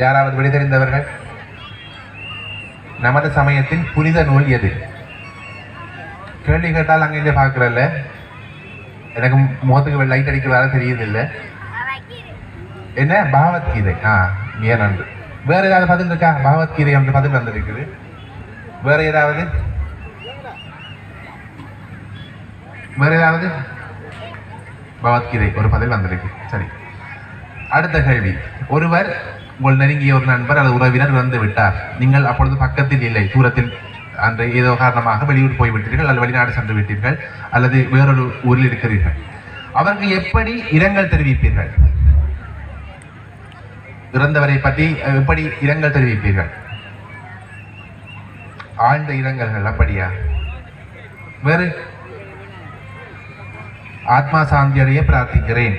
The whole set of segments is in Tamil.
யாராவது விடுதறிந்தவர்கள் நமது சமயத்தின் புனித நூல் எது? கேள்வி கேட்டால் அங்க இங்கே பார்க்கறல்ல. எனக்கு முகத்துக்கு லைட் அடிக்கிறதால தெரியுது இல்ல என்ன? பகவத்கீதை ஆ மிக நன்று. வேற ஏதாவது பதில் இருக்கா? பகவத்கீதை என்று பதில் வந்திருக்குது. வேற ஏதாவது? வேற ஏதாவது? பகவத்கீதை ஒரு பதில் வந்திருக்கு. சரி. அடுத்த கேள்வி. ஒருவர் உங்கள் நெருங்கிய ஒரு நண்பர் அல்லது உறவினர் இறந்து விட்டார். நீங்கள் அப்பொழுது பக்கத்தில் இல்லை. தூரத்தில் அன்று ஏதோ காரணமாக வெளியூர் போய்விட்டீர்கள் அல்லது வெளிநாடு சென்று விட்டீர்கள் அல்லது வேறொரு ஊரில் இருக்கிறீர்கள். அவருக்கு எப்படி இரங்கல் தெரிவிப்பீர்கள்? இறந்தவரை பற்றி எப்படி இரங்கல் தெரிவிப்பீர்கள்? ஆழ்ந்த இரங்கல்கள் அப்படியா? வேறு ஆத்மா சாந்தியடைய பிரார்த்திக்கிறேன்.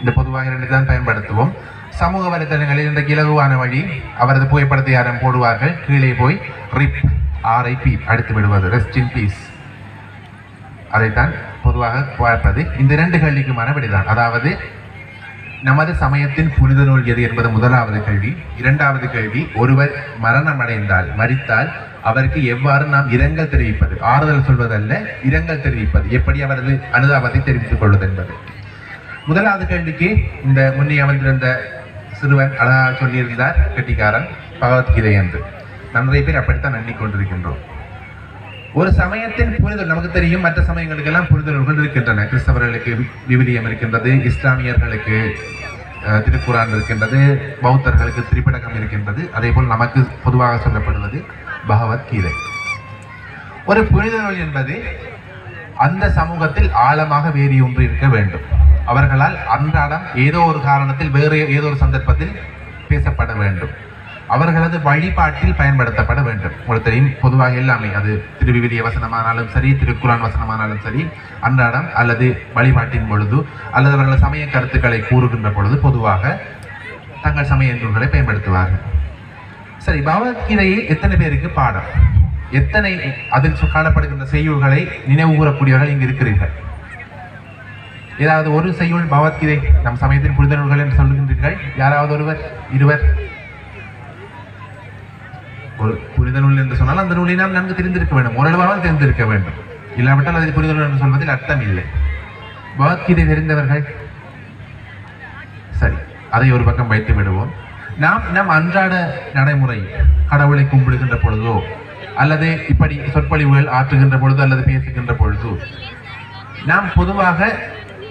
இந்த பொதுவாக இரண்டு தான் பயன்படுத்துவோம். சமூக வலைத்தளங்களில் இன்றைக்கு இலகுவான வழி அவரது புகைப்படத்தை யாரும் போடுவார்கள். கீழே போய் ரிப் ஆர்ஐபி அடித்து விடுவது. ரெஸ்ட் இன் பீஸ் அதைத்தான் பொதுவாக பார்ப்பது. இந்த இரண்டு கல்விக்கு விடைதான் அதாவது நமது சமயத்தின் புனித நூல் எது என்பது முதலாவது கேள்வி. இரண்டாவது கேள்வி ஒருவர் மரணம் அடைந்தால் மறித்தால் அவருக்கு எவ்வாறு நாம் இரங்கல் தெரிவிப்பது? ஆறுதல் சொல்வதல்ல இரங்கல் தெரிவிப்பது. எப்படி அவரது அனுதாபத்தை தெரிவித்துக் கொள்வது என்பது. முதலாவது கேள்விக்கு இந்த முன்னே அமர்ந்திருந்த சிறுவன் அழகாக சொல்லியிருந்தார் கட்டிக்காரன் பகவத்கீதை என்று. நம் நிறைய பேர் அப்படித்தான் எண்ணிக்கொண்டிருக்கின்றோம் ஒரு சமயத்தின் புரிதல் நமக்கு தெரியும் மற்ற சமயங்களுக்கெல்லாம் புரிதல்கள் இருக்கின்றன கிறிஸ்தவர்களுக்கு விவிலியம் இருக்கின்றது இஸ்லாமியர்களுக்கு அஹ், திருக்குரான் இருக்கின்றது பௌத்தர்களுக்கு திரிபடகம் இருக்கின்றது. அதே போல் நமக்கு பொதுவாக சொல்லப்படுவது பகவத்கீதை. ஒரு புனித நூல் என்பது அந்த சமூகத்தில் ஆழமாக வேறி ஒன்று இருக்க வேண்டும். அவர்களால் அன்றாடம் ஏதோ ஒரு காரணத்தில் வேறு ஏதோ ஒரு சந்தர்ப்பத்தில் பேசப்பட வேண்டும். அவர்களது வழிபாட்டில் பயன்படுத்தப்பட வேண்டும். உங்களுக்கு தெரியும் பொதுவாக எல்லாமே அது திருவிவிலிய வசனமானாலும் சரி திருக்குறான் வசனமானாலும் சரி அன்றாடம் அல்லது வழிபாட்டின் பொழுது அல்லது அவர்கள் சமய கருத்துக்களை கூறுகின்ற பொழுது பொதுவாக தங்கள் சமய நூல்களை பயன்படுத்துவார்கள். சரி பகவத்கீதையை எத்தனை பேருக்கு பாடம்? எத்தனை அதில் சு- காணப்படுகின்ற செய்யுள்களை நினைவு கூறக்கூடியவர்கள் இங்கு இருக்கிறீர்கள்? ஏதாவது ஒரு செய்யுள் பகவத்கீதை நம் சமயத்தின் புரித நூல்கள் என்று சொல்லுகின்றீர்கள். யாராவது ஒருவர் இருவர். ஒரு புரித நூல் என்று சொன்னால் அந்த நூலை நாம் நன்கு தெரிந்திருக்க வேண்டும். ஓரளவாவது தெரிந்திருக்க வேண்டும். இல்லாவிட்டால் அதை புரித நூல் என்று சொல்வதில் அர்த்தம் இல்லை. பகவத்கீதை தெரிந்தவர்கள் சரி அதை ஒரு பக்கம் வைத்து விடுவோம். நாம் நம் அன்றாட நடைமுறை கடவுளை கும்பிடுகின்ற பொழுதோ அல்லது இப்படி சொற்பொழிவுகள் ஆற்றுகின்ற பொழுது அல்லது பேசுகின்ற பொழுது நாம் பொதுவாக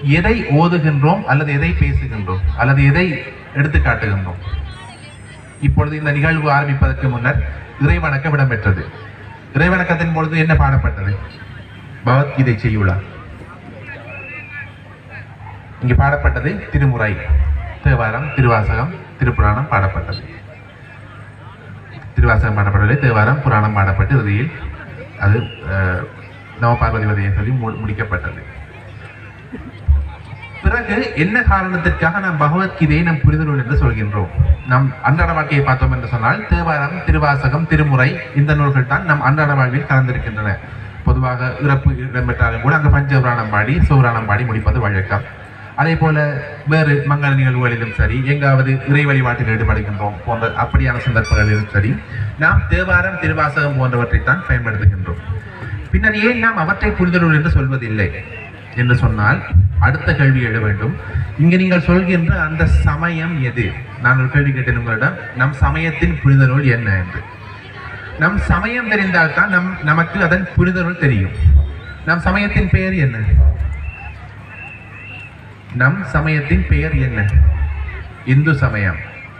எதை ஓதுகின்றோம் அல்லது எதை பேசுகின்றோம்? அல்லது எதை எடுத்து காட்டுகின்றோம் இப்பொழுது இந்த நிகழ்வு ஆரம்பிப்பதற்கு முன்னர் இறைவணக்கம் இடம்பெற்றது. இறைவணக்கத்தின் பொழுது என்ன பாடப்பட்டது? பகவத்கீதை செய்யுளா? இங்கு பாடப்பட்டது திருமுறை தேவாரம் திருவாசகம் திருப்புராணம் பாடப்பட்டது. திருவாசகம் பாடப்படவில்லை தேவாரம் புராணம் பாடப்பட்டு இறுதியில் அது அஹ், நவபார்வதி வதையை சொல்லி மு- முடிக்கப்பட்டது. பிறகு என்ன காரணத்திற்காக நாம் பகவத்கீதையை நம் புரிதல் என்று சொல்கின்றோம்? நம் அன்றாட வாழ்க்கையை பார்த்தோம் என்று சொன்னால் தேவாரம் திருவாசகம் திருமுறை இந்த நூல்கள் தான் நம் அன்றாட வாழ்வில் கலந்திருக்கின்றன. பொதுவாக இறப்பு இடம்பெற்றாலும் கூட அங்கே பஞ்சபுராணம் பாடி சௌராணம் பாடி முடிப்பது வழக்கம். அதே போல வேறு மங்கள நிகழ்வுகளிலும் சரி எங்காவது இறை வழிபாட்டில் ஈடுபடுகின்றோம் போன்ற அப்படியான சந்தர்ப்பங்களிலும் சரி நாம் தேவாரம் திருவாசகம் போன்றவற்றைத்தான் பயன்படுத்துகின்றோம். பின்னர் ஏன் நாம் அவற்றை புரிதல் என்று சொல்வதில்லை? என்று சொன்னால் அடுத்த கேள்வி எழ வேண்டும். இங்கு நீங்கள் சொல்கின்ற அந்த சமயம் எது? நான் ஒரு கேள்வி கேட்டேன் உங்களிடம். நம் சமயத்தின் புனித நூல் என்ன என்று. நம் சமயம் தெரிந்தால்தான் நம் நமக்கு அதன் புனித நூல் தெரியும். நம் சமயத்தின் பெயர் என்ன? நம் சமயத்தின் பெயர் என்ன? இந்து சமயம்.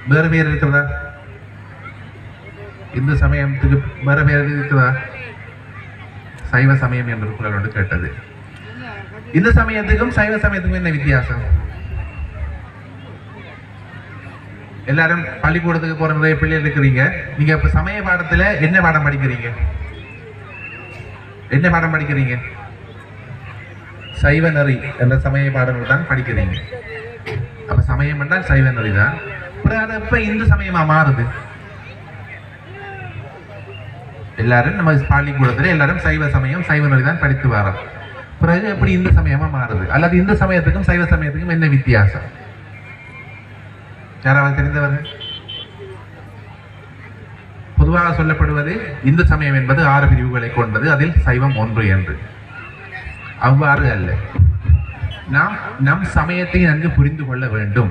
வேறு பெயர் இருக்கிறதா? இந்து சமயத்துக்கு வேறு பெயர் இருக்கிறதா? சைவ சமயம் என்று குரல் கேட்டது. இந்த சமயத்துக்கும் சைவ சமயத்துக்கும் என்ன வித்தியாசம்? எல்லாரும் பள்ளிக்கூடத்துக்கு போற நிறைய பிள்ளைகள் இருக்கிறீங்க. நீங்க இப்ப சமய பாடத்துல என்ன பாடம் படிக்கிறீங்க? என்ன பாடம் படிக்கிறீங்க? சைவ நெறி என்ற சமய பாடங்கள் தான் படிக்கிறீங்க. அப்ப சமயம் என்றால் சைவ நெறி தான். அது இந்து சமயமா மாறுது? எல்லாரும் நம்ம பள்ளிக்கூடத்துல எல்லாரும் சைவ சமயம் சைவ நெறி தான் படித்து வரோம் பிறகு எப்படி இந்து சமயமா மாறுது? அல்லது இந்து சமயத்துக்கும் சைவ சமயத்துக்கும் என்ன வித்தியாசம்? யாராவது தெரிந்தவர்? பொதுவாக சொல்லப்படுவது இந்து சமயம் என்பது ஆறு பிரிவுகளை கொண்டது. அதில் சைவம் ஒன்று என்று. அவ்வாறு அல்ல. நாம் நம் சமயத்தை நன்கு புரிந்து கொள்ள வேண்டும்.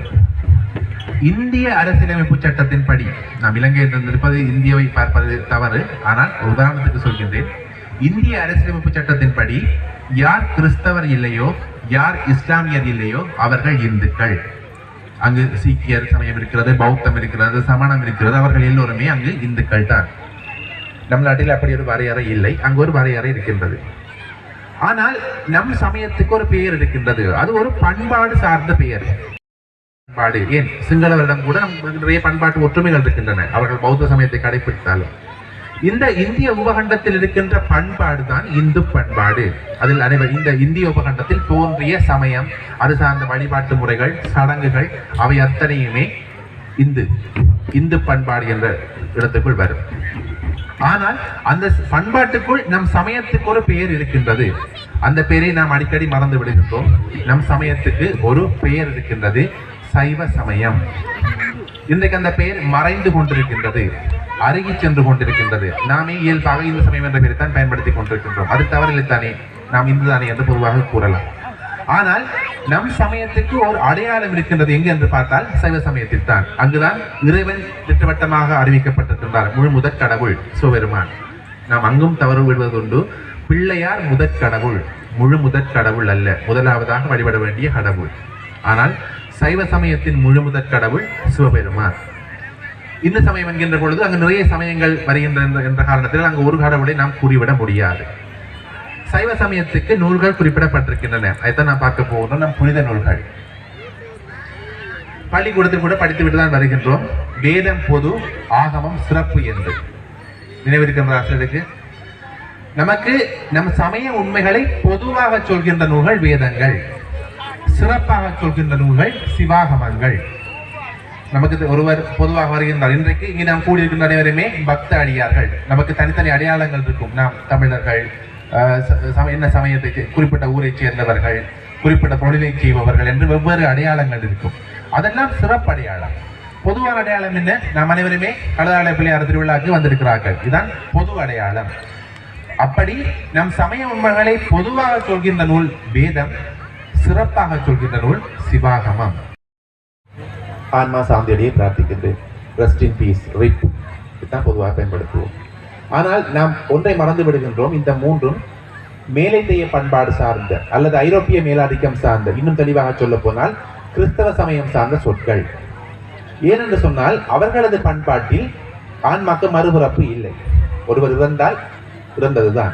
இந்திய அரசியலமைப்பு சட்டத்தின்படி நாம் இலங்கையில் இருந்திருப்பது இந்தியாவை பார்ப்பது தவறு. ஆனால் உதாரணத்துக்கு சொல்கின்றேன். இந்திய அரசியலமைப்பு சட்டத்தின்படி யார் கிறிஸ்தவர் இல்லையோ யார் இஸ்லாமியர் இல்லையோ அவர்கள் இந்துக்கள். அங்கு சீக்கியர் சமயம் இருக்கிறது பௌத்தம் இருக்கிறது சமணம் இருக்கிறது அவர்கள் எல்லோருமே அங்கு இந்துக்கள் தான். நம் நாட்டில் அப்படி ஒரு வரையறை இல்லை அங்கு ஒரு வரையறை இருக்கின்றது. ஆனால் நம் சமயத்துக்கு ஒரு பெயர் இருக்கின்றது. அது ஒரு பண்பாடு சார்ந்த பெயர். பண்பாடு. ஏன்? சிங்களவரிடம் கூட நம் நிறைய பண்பாட்டு ஒற்றுமைகள் இருக்கின்றன. அவர்கள் பௌத்த சமயத்தை கடைபிடித்தாலும் இந்த இந்திய உபகண்டத்தில் இருக்கின்ற பண்பாடு தான் இந்து பண்பாடு. அதில் அனைவர் இந்த இந்திய உபகண்டத்தில் தோன்றிய சமயம் அது சார்ந்த வழிபாட்டு முறைகள் சடங்குகள் அவை அத்தனையுமே இந்து இந்து பண்பாடு என்ற இடத்துக்குள் வரும். ஆனால் அந்த பண்பாட்டுக்குள் நம் சமயத்துக்கு ஒரு பெயர் இருக்கின்றது. அந்த பெயரை நாம் அடிக்கடி மறந்து விடுகின்றோம். நம் சமயத்துக்கு ஒரு பெயர் இருக்கின்றது சைவ சமயம். இன்றைக்கு அந்த பெயர் மறைந்து கொண்டிருக்கின்றது. அருகி சென்று கொண்டிருக்கின்றது. நாமே இயல்பாக இந்து சமயம் என்ற பெயரை தான் பயன்படுத்தி கொண்டிருக்கின்றோம். அது தவறில்லை தானே? நாம் இந்து தானே என்று பொதுவாக கூறலாம். ஆனால் நம் சமயத்துக்கு ஒரு அடையாளம் இருக்கின்றது எங்கு என்று பார்த்தால் சைவ சமயத்தில் தான். அங்குதான் இறைவன் திட்டவட்டமாக அறிவிக்கப்பட்டிருக்கின்றார். முழு முதற் கடவுள் சிவபெருமான். நாம் அங்கும் தவறு விடுவதுண்டு. பிள்ளையார் முதற் கடவுள் முழு முதற் கடவுள் அல்ல. முதலாவதாக வழிபட வேண்டிய கடவுள். ஆனால் சைவ சமயத்தின் முழு முதற் கடவுள் சிவபெருமான். இந்து சமயம் என்கின்ற பொழுது அங்கு நிறைய சமயங்கள் வருகின்றன என்ற காரணத்தில் அங்கு ஒரு கடவுளை நாம் கூறிவிட முடியாது. சைவ சமயத்துக்கு நூல்கள் குறிப்பிடப்பட்டிருக்கின்றன. அதைத்தான் நான் பார்க்க போகிறோம். நம் புனித நூல்கள். பள்ளிக்கூடத்தில் கூட படித்துவிட்டு தான் வருகின்றோம். வேதம் பொது ஆகமம் சிறப்பு என்று. நினைவிருக்கின்ற ஆசிரியருக்கு நமக்கு நம் சமய உண்மைகளை பொதுவாக சொல்கின்ற நூல்கள் வேதங்கள். சிறப்பாக சொல்கின்ற நூல்கள் சிவாகமங்கள். நமக்கு ஒருவர் பொதுவாக வருகின்றார். இன்றைக்கு இங்கே நாம் கூடியிருக்கின்ற அனைவருமே பக்த அடியார்கள் நமக்கு தனித்தனி அடையாளங்கள் இருக்கும். நாம் தமிழர்கள் ச- சம- என்ன சமயத்தை குறிப்பிட்ட ஊரை சேர்ந்தவர்கள் குறிப்பிட்ட தொழிலை செய்பவர்கள் என்று வெவ்வேறு அடையாளங்கள் இருக்கும். அதெல்லாம் சிறப்பு அடையாளம். பொதுவான அடையாளம் என்ன? நாம் அனைவருமே கடலாள பிள்ளையார் திருவிழாக்கு வந்திருக்கிறார்கள். இதுதான் பொது அடையாளம். அப்படி நம் சமய உண்மைகளை பொதுவாக சொல்கின்ற நூல் வேதம் சிறப்பாக சொல்கின்ற நூல் சிவாகமம். ஆன்மா சாந்தியடியை பிரார்த்திக்கின்றேன். ரெஸ்ட் இன் பீஸ் ரிப் இதுதான் பொதுவாக பயன்படுத்துவோம். ஆனால் நாம் ஒன்றை மறந்து விடுகின்றோம். இந்த மூன்றும் மேலைந்தைய பண்பாடு சார்ந்த அல்லது ஐரோப்பிய மேலாதிக்கம் சார்ந்த இன்னும் தெளிவாக சொல்ல போனால் கிறிஸ்தவ சமயம் சார்ந்த சொற்கள். ஏனென்று சொன்னால் அவர்களது பண்பாட்டில் ஆன்மாக்கு மறுபிறப்பு இல்லை. ஒருவர் இறந்தால் இறந்ததுதான்.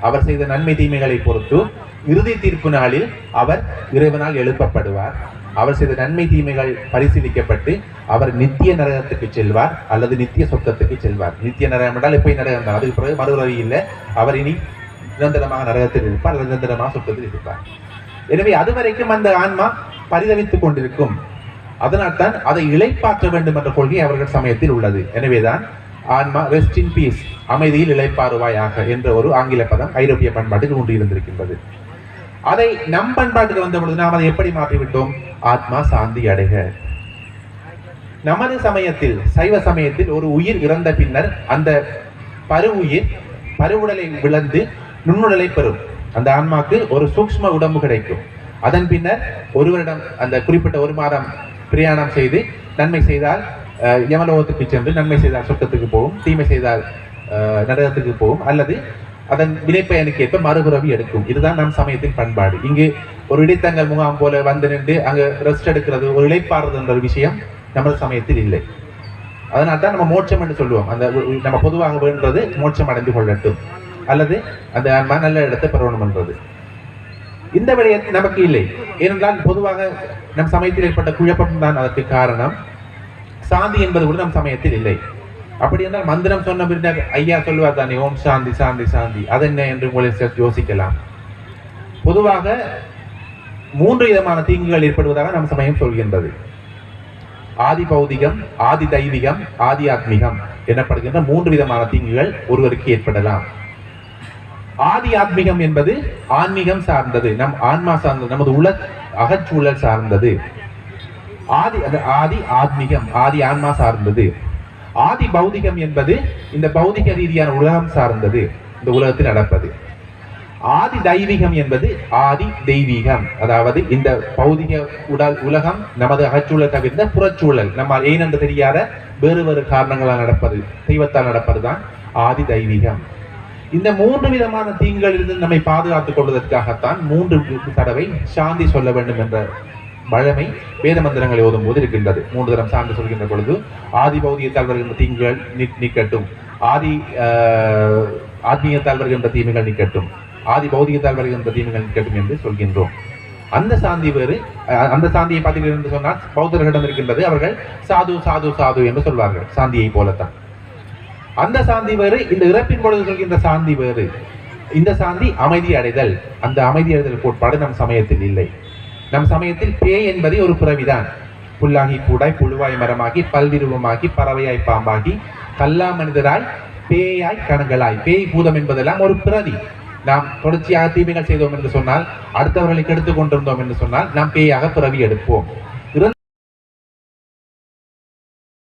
அவர் செய்த நன்மை தீமைகளை பொறுத்து இறுதி தீர்ப்பு நாளில் அவர் இறைவனால் எழுப்பப்படுவார். அவர் செய்த நன்மை தீமைகள் பரிசீலிக்கப்பட்டு அவர் நித்திய நரகத்துக்கு செல்வார் அல்லது நித்திய சொர்க்கத்துக்கு செல்வார். நித்திய நரகம் என்றால் இப்போ நரகம் தான். அதுக்கு பிறகு மறுபிறவி இல்லை. அவர் இனி நிரந்தரமாக நரகத்தில் இருப்பார். அல்லது நிரந்தரமாக சொர்க்கத்தில் இருப்பார். எனவே அதுவரைக்கும் அந்த ஆன்மா பரிதவித்துக் கொண்டிருக்கும். அதனால்தான் அதை இழைப்பாற்ற வேண்டும் என்ற கொள்கை அவர்கள் சமயத்தில் உள்ளது. எனவேதான் ஆன்மா ரெஸ்ட் இன் பீஸ் அமைதியில் இழைப்பாருவாயாக என்ற ஒரு ஆங்கில பதம் ஐரோப்பிய பண்பாட்டுக்கு ஒன்று இருந்திருக்கின்றது. அதை நம் பண்பாட்டுக்கு வந்த பொழுது நாம் அதை எப்படி மாற்றிவிட்டோம்? ஆத்மா சாந்தி அடைக நமது சமயத்தில் சைவ சமயத்தில் ஒரு உயிர் இறந்த பின்னர் அந்த பருவுயிர் பருவுடலை விளந்து நுண்ணுடலை பெறும். அந்த ஆன்மாக்கு ஒரு சூக்ஷ்ம உடம்பு கிடைக்கும். அதன் பின்னர் ஒருவரிடம் அந்த குறிப்பிட்ட ஒரு மாதம் பிரயாணம் செய்து நன்மை செய்தால் அஹ், யமலோகத்துக்கு சென்று நன்மை செய்தால் சொர்க்கத்துக்கு போகும் தீமை செய்தால் நரகத்துக்கு போகும். அல்லது அதன் வினைப்பயனுக்கு ஏற்ப மறுபிறவி எடுக்கும். இதுதான் நம் சமயத்தின் பண்பாடு. இங்கு ஒரு இடைத்தங்கள் முகாம் போல வந்து நின்று அங்கே ரெஸ்ட் எடுக்கிறது ஒரு இழைப்பாடுறதுன்ற ஒரு விஷயம் நமது சமயத்தில் இல்லை. அதனால தான் நம்ம மோட்சம் என்று சொல்லுவோம். அந்த நம்ம பொதுவாக வேண்டது மோட்சம் அடைந்து கொள்ளட்டும். அல்லது அந்த நல்ல இடத்தை பெறணும் என்றது இந்த விடயத்தில் நமக்கு இல்லை. ஏனென்றால் பொதுவாக நம் சமயத்தில் ஏற்பட்ட குழப்பம் தான் அதற்கு காரணம். சாந்தி என்பது கூட நம் சமயத்தில் இல்லை. அப்படி என்றால் மந்திரம் சொன்ன பின்னர் ஐயா சொல்லுவார் தானே ஓம் சாந்தி சாந்தி சாந்தி. அது என்ன என்று உங்களை யோசிக்கலாம். பொதுவாக மூன்று விதமான தீங்குகள் ஏற்படுவதாக நம் சமயம் சொல்கின்றது. ஆதி பௌதிகம் ஆதி தைவிகம் ஆதி ஆத்மிகம் எனப்படுகின்ற மூன்று விதமான தீங்குகள் ஒருவருக்கு ஏற்படலாம். ஆதி ஆத்மிகம் என்பது ஆன்மீகம் சார்ந்தது நம் ஆன்மா சார்ந்தது நமது உல அகச்சூழல் சார்ந்தது. ஆதி அது ஆதி ஆத்மிகம் ஆதி ஆன்மா சார்ந்தது. ஆதி பௌதிகம் என்பது இந்த பௌதிக ரீதியான உலகம் சார்ந்தது. இந்த உலகத்தில் நடப்பது. ஆதி தெய்வீகம் என்பது ஆதி தெய்வீகம். அதாவது இந்த பௌதிக உடல் உலகம் நமது அகச்சூழல் தவிர்த்த புறச்சூழல். நம்ம ஏனென்று தெரியாத வேறு வேறு காரணங்களால் நடப்பது தெய்வத்தால் நடப்பது தான் ஆதி தெய்வீகம். இந்த மூன்று விதமான தீங்குகளிலிருந்து நம்மை பாதுகாத்துக் கொள்வதற்காகத்தான் மூன்று தடவை சாந்தி சொல்ல வேண்டும் என்ற வழமை வேத மந்திரங்களை ஓதும் போது இருக்கின்றது. மூன்று தரம் சார்ந்து சொல்கின்ற பொழுது ஆதி பௌதியத்தால் வருகின்ற தீங்குகள் நீ- நீக்கட்டும். ஆதி ஆஹ், ஆத்மீயத்தால் வருகின்ற தீமைகள் நிக்கட்டும். ஆதி பௌதிகத்தால் வருகின்ற தீமைகள் நிக்கட்டும் என்று சொல்கின்றோம். அந்த சாந்தி வேறு அஹ், அந்த சாந்தியை பார்த்தீர்கள் என்று சொன்னால் பௌத்தர்களிடம் இருக்கின்றது. அவர்கள் சாது சாது சாது என்று சொல்வார்கள். சாந்தியை போலத்தான். அந்த சாந்தி வேறு இந்த இறப்பின் பொழுது சொல்கின்ற சாந்தி வேறு. இந்த சாந்தி அமைதி அடைதல். அந்த அமைதி அடைதல் கோட்பாடு நம் சமயத்தில் இல்லை. நம் சமயத்தில் பேய் என்பதே ஒரு பிறவிதான். புல்லாகி கூடாய் புழுவாய் மரமாகி பல்விருவமாகி பறவையாய் பாம்பாகி கல்லா மனிதராய் பேயாய் கணங்களாய் பேய் பூதம் என்பதெல்லாம் ஒரு பிறவி நாம் தொடர்ச்சியாக தீமைகள் செய்தோம் என்று சொன்னால் அடுத்தவர்களை கெடுத்துக் கொண்டிருந்தோம் என்று சொன்னால் நாம் பேயாக பிறவி எடுப்போம்.